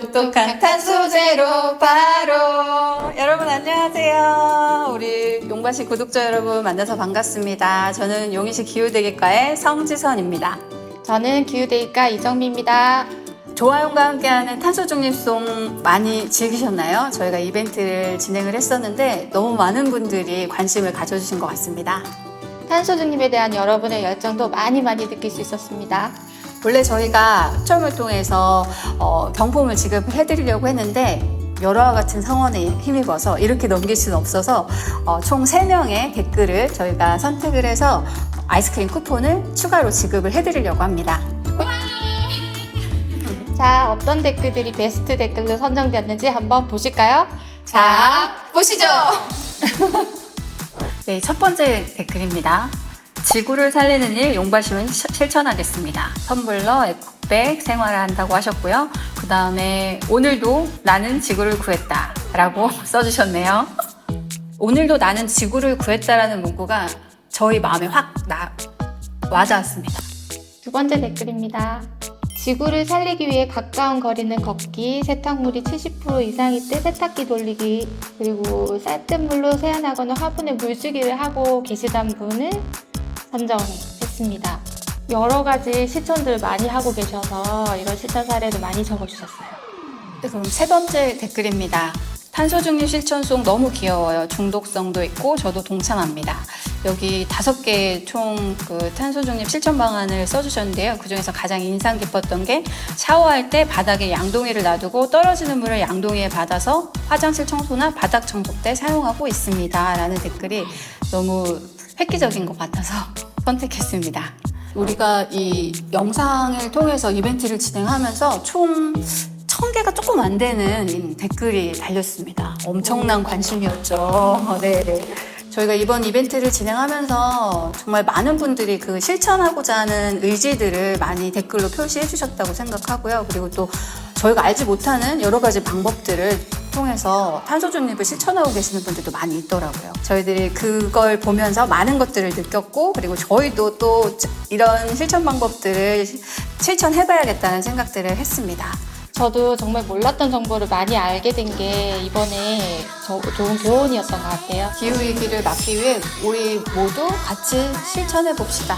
똑똑한 탄소 제로 바로 여러분 안녕하세요. 우리 용바시 구독자 여러분 만나서 반갑습니다. 저는 용인시 기후대기과의 성지선입니다. 저는 기후대의과 이정미입니다. 좋아요과 함께하는 탄소 중립송 많이 즐기셨나요? 저희가 이벤트를 진행을 했었는데 너무 많은 분들이 관심을 가져주신 것 같습니다. 탄소 중립에 대한 여러분의 열정도 많이 많이 느낄 수 있었습니다. 원래 저희가 추첨을 통해서 어, 경품을 지급을 해드리려고 했는데 여러와 같은 상황에 힘입어서 이렇게 넘길 수는 없어서 어, 총 3명의 댓글을 저희가 선택을 해서 아이스크림 쿠폰을 추가로 지급을 해드리려고 합니다. 자, 어떤 댓글들이 베스트 댓글로 선정되었는지 한번 보실까요? 자, 보시죠. 네, 첫 번째 댓글입니다. 지구를 살리는 일 용바심은 시- 실천하겠습니다. 텀블러, 에코백 생활을 한다고 하셨고요. 그 다음에 오늘도 나는 지구를 구했다 라고 써주셨네요. 오늘도 나는 지구를 구했다라는 문구가 저희 마음에 확 나, 와닿았습니다. 두 번째 댓글입니다. 지구를 살리기 위해 가까운 거리는 걷기, 세탁물이 70% 이상일 때 세탁기 돌리기, 그리고 쌀뜨 물로 세안하거나 화분에 물주기를 하고 계시던 분을 선정했습니다. 여러 가지 실천들을 많이 하고 계셔서 이런 실천 사례를 많이 적어주셨어요. 네, 그럼 세 번째 댓글입니다. 탄소 중립 실천 송 너무 귀여워요. 중독성도 있고 저도 동참합니다. 여기 다섯 개의 총그 탄소 중립 실천 방안을 써주셨는데요. 그 중에서 가장 인상 깊었던 게 샤워할 때 바닥에 양동이를 놔두고 떨어지는 물을 양동이에 받아서 화장실 청소나 바닥 청소 때 사용하고 있습니다. 라는 댓글이 너무 획기적인 것 같아서 선택했습니다. 우리가 이 영상을 통해서 이벤트를 진행하면서 총천 개가 조금 안 되는 이 댓글이 달렸습니다. 엄청난 관심이었죠. 네. 저희가 이번 이벤트를 진행하면서 정말 많은 분들이 그 실천하고자 하는 의지들을 많이 댓글로 표시해 주셨다고 생각하고요. 그리고 또 저희가 알지 못하는 여러 가지 방법들을 통해서 탄소 중립을 실천하고 계시는 분들도 많이 있더라고요. 저희들이 그걸 보면서 많은 것들을 느꼈고 그리고 저희도 또 이런 실천 방법들을 실천해봐야겠다는 생각들을 했습니다. 저도 정말 몰랐던 정보를 많이 알게 된 게 이번에 저- 좋은 교훈이었던 것 같아요. 기후위기를 막기 위해 우리 모두 같이 실천해 봅시다.